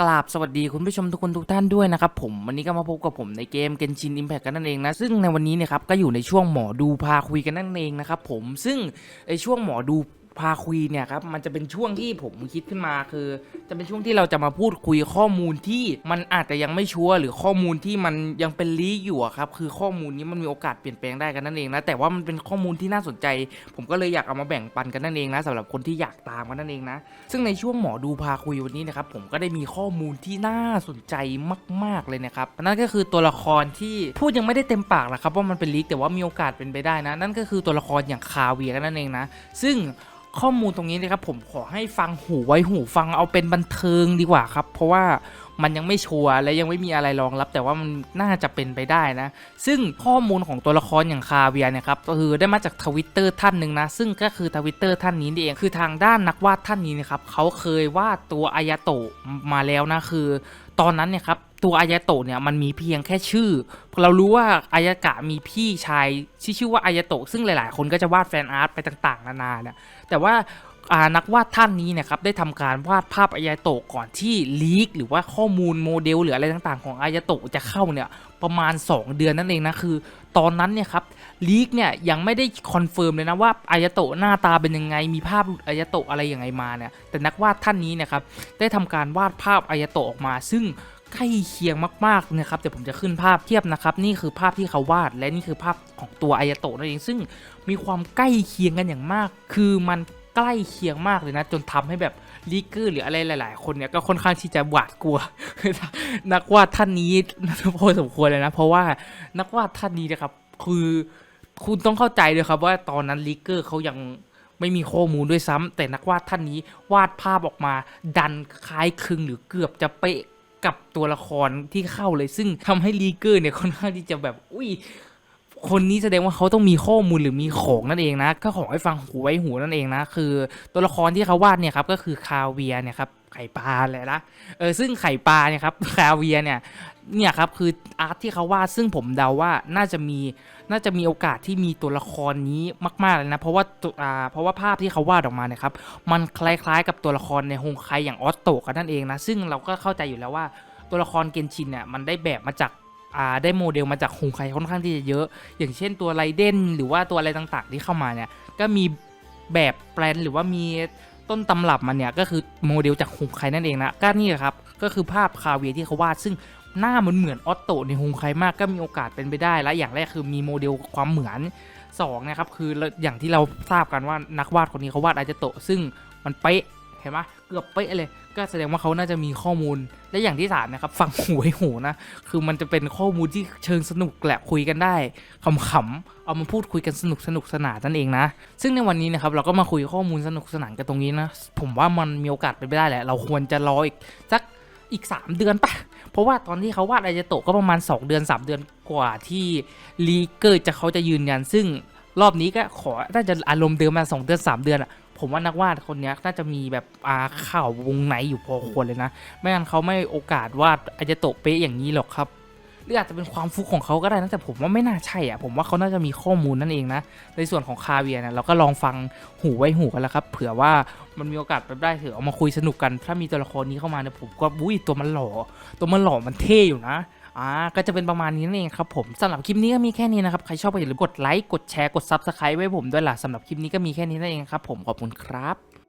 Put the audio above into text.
กราบสวัสดีคุณผู้ชมทุกคนทุกท่านด้วยนะครับผมวันนี้ก็มาพบกับผมในเกมเกนชินอิมแพคกันนั่นเองนะซึ่งในวันนี้เนี่ยครับก็อยู่ในช่วงหมอดูพาคุยกันนั่นเองนะครับผมซึ่งไอช่วงหมอดู พาคุยเนี่ยครับมันจะเป็นช่วงที่ผมคิดขึ้นมาคือ จะเป็นช่วงที่เราจะมาพูดคุยข้อมูลที่มันอาจจะยังไม่ชัวร์หรือข้อมูลที่มันยังเป็นลีกอยู่ครับคือข้อมูลนี้มันมีโอกาสเปลี่ยนแปลงได้กันนั่นเองนะแต่ว่ามันเป็นข้อมูลที่น่าสนใจ ผมก็เลยอยากเอามาแบ่งปันกันนั่นเองนะสำหรับคนที่อยากตามกันนั่นเองนะซึ่งในช่วงหมอดูพาคุยวันนี้นะครับผมก็ได้มีข้อมูลที่น่าสนใจมาก ๆเลยนะครับนั่นก็คือตัวละครที่พูดยังไม่ได้เต็มปากนะครับว่ามันเป็นลีกแต่ว่ามีโอกาสเป็นไปได้นะ นั่นก็คือตัวละครอย่างคาเวียกันนั่นเองนะซึ่ง ข้อมูลตรงนี้นะครับผมขอให้ฟังหูไว้หูฟังเอาเป็นบันเทิงดีกว่าครับ เพราะว่ามันยังไม่ชัวร์และยังไม่มีอะไรรองรับ แต่ว่ามันน่าจะเป็นไปได้นะ ซึ่งข้อมูลของตัวละครอย่างคาเวียเนี่ยครับก็คือได้มาจากทวิตเตอร์ท่านหนึ่งนะ ซึ่งก็คือทวิตเตอร์ท่านนี้เองคือทางด้านนักวาดท่านนี้นะครับเขาเคยวาดตัวอายาโตะมาแล้วนะคือ ตอนนั้นเนี่ยครับตัวอายาโตะเนี่ยมันมีเพียงแค่ชื่อ เรารู้ว่าอายากะมีพี่ชายที่ชื่อว่าอายาโตะซึ่งหลาย ๆ คนก็จะวาดแฟนอาร์ตไปต่าง ๆ นานาเนี่ยแต่ว่า นักวาดท่านนี้เนะครับได้ทำการวาดภาพอายาโตะก่อนที่ลีกหรือว่าข้อมูลโมเดลหรืออะไรต่างๆ ของอายาโตะจะเข้าเนี่ยประมาณ 2 เดือนนั่นเองนะคือ ตอนนั้นเนี่ยครับลีกเนี่ยยังไม่ได้คอนเฟิร์มเลยนะว่าอายาโตะหน้าตาเป็นยังไงมีภาพอายาโตะอะไรยังไงมาเนี่ยแต่นักวาดท่านนี้เนะครับได้ทำการวาดภาพอายาโตะออกมา ซึ่งใกล้เคียงมากๆนะครับเดี๋ยวผมจะขึ้นภาพเทียบนะครับนี่คือภาพที่เขาวาดและนี่คือภาพของตัวอายาโตะนั่นเองซึ่งมีความใกล้เคียงกันอย่างมาก คือมัน ใกล้เคียงมากเลยนะ จนทำให้แบบลีกเกอร์หรืออะไรหลาย ๆ คนเนี่ยก็ค่อนข้างที่จะหวาดกลัว นักวาดท่านนี้พอสมควรเลยนะ เพราะว่านักวาดท่านนี้นะครับ คือคุณต้องเข้าใจเลยครับว่าตอนนั้นลีกเกอร์เขายังไม่มีข้อมูลด้วยซ้ำแต่นักวาดท่านนี้วาดภาพออกมา ดันคล้ายคลึงหรือเกือบจะเป๊ะกับตัวละครที่เข้าเลย ซึ่งทำให้ลีกเกอร์เนี่ยค่อนข้างที่จะแบบอุ้ย คนนี้แสดงว่าเขาต้องมีข้อมูลหรือมีของนั่นเองนะก็ขอให้ฟังหูไว้หูนั่นเองนะ คือตัวละครที่เขาวาดเนี่ยครับก็คือคาเวียเนี่ยครับไข่ปลาแหละนะเออซึ่งไข่ปลาเนี่ยครับคาเวียเนี่ยเนี่ยครับคืออาร์ตที่เขาวาดซึ่งผมเดาว่าน่าจะมีน่าจะมีโอกาสที่มีตัวละครนี้มากๆเลยนะเพราะว่าตัวอ่าเพราะว่าภาพที่เขาวาดออกมาเนี่ยครับมันคล้ายๆ กับตัวละครในฮงไคอย่างออสโตกันนั่นเองนะซึ่งเราก็เข้าใจอยู่แล้วว่าตัวละครเกนชินเนี่ยมันได้แบบมาจาก ได้โมเดลมาจากฮงไคค่อนข้างที่จะเยอะ อย่างเช่นตัวไรเดนหรือว่าตัวอะไรต่างๆที่เข้ามาเนี่ยก็มีแบบแปลนหรือว่ามีต้นตำรับมันเนี่ยก็คือโมเดลจากฮงไคนั่นเองนะก็นี่แหละครับก็คือภาพคาเวียที่เขาวาดซึ่งหน้ามันเหมือนออตโตในฮงไคมากก็มีโอกาสเป็นไปได้และอย่างแรกคือมีโมเดลความเหมือนสองนะครับคืออย่างที่เราทราบกันว่านักวาดคนนี้เขาวาดอาจจะโตซึ่งมันเป๊ะ เห็นไหมเกือบเป๊ะเลย ก็แสดงว่าเขาน่าจะมีข้อมูล และอย่างที่สามนะครับ ฟังหูไว้หูนะ คือมันจะเป็นข้อมูลที่เชิงสนุกแหละคุยกันได้ขำๆเอามาพูดคุยกันสนุกสนุกสนานนั่นเองนะ ซึ่งในวันนี้นะครับเราก็มาคุยข้อมูลสนุกสนานกันตรงนี้นะ ผมว่ามันมีโอกาสเป็นไปได้แหละ เราควรจะรออีกสักอีก 3 เดือนปะเพราะว่าตอนที่เขาวาดไอจะโตะก็ประมาณ 2 เดือน 3 เดือนกว่าที่ลีเกอร์จะเขาจะยืนยัน ซึ่งรอบนี้ก็ขอน่าจะอารมณ์เดิมมา2เดือน 3 เดือนอะ ผมว่านักวาดคนนี้น่าจะมีแบบอาข่าววงไหนอยู่พอควรเลยนะ ไม่งั้นเขาไม่โอกาสวาดอาจจะโตเป๊ะอย่างนี้หรอกครับหรืออาจจะเป็นความฟุกของเขาก็ได้นะแต่ผมว่าไม่น่าใช่อะผมว่าเขาน่าจะมีข้อมูลนั่นเองนะ ในส่วนของคาเวียเนี่ยเราก็ลองฟังหูไว้หูกันแล้วครับ เผื่อว่ามันมีโอกาสไปได้เถอะเอามาคุยสนุกกัน ถ้ามีตัวละครนี้เข้ามาเนี่ยผมก็บุ้ยตัวมันหล่อ ตัวมันหล่อมันเท่อยู่นะ อ่าก็จะเป็นประมาณนี้นั่นเองครับผมสำหรับคลิปนี้ก็มีแค่นี้นะครับ ใครชอบก็อย่าลืมกดไลค์กดแชร์กดซับสไครต์ไว้ผมด้วยล่ะสำหรับคลิปนี้ก็มีแค่นี้นั่นเองครับผมขอบคุณครับ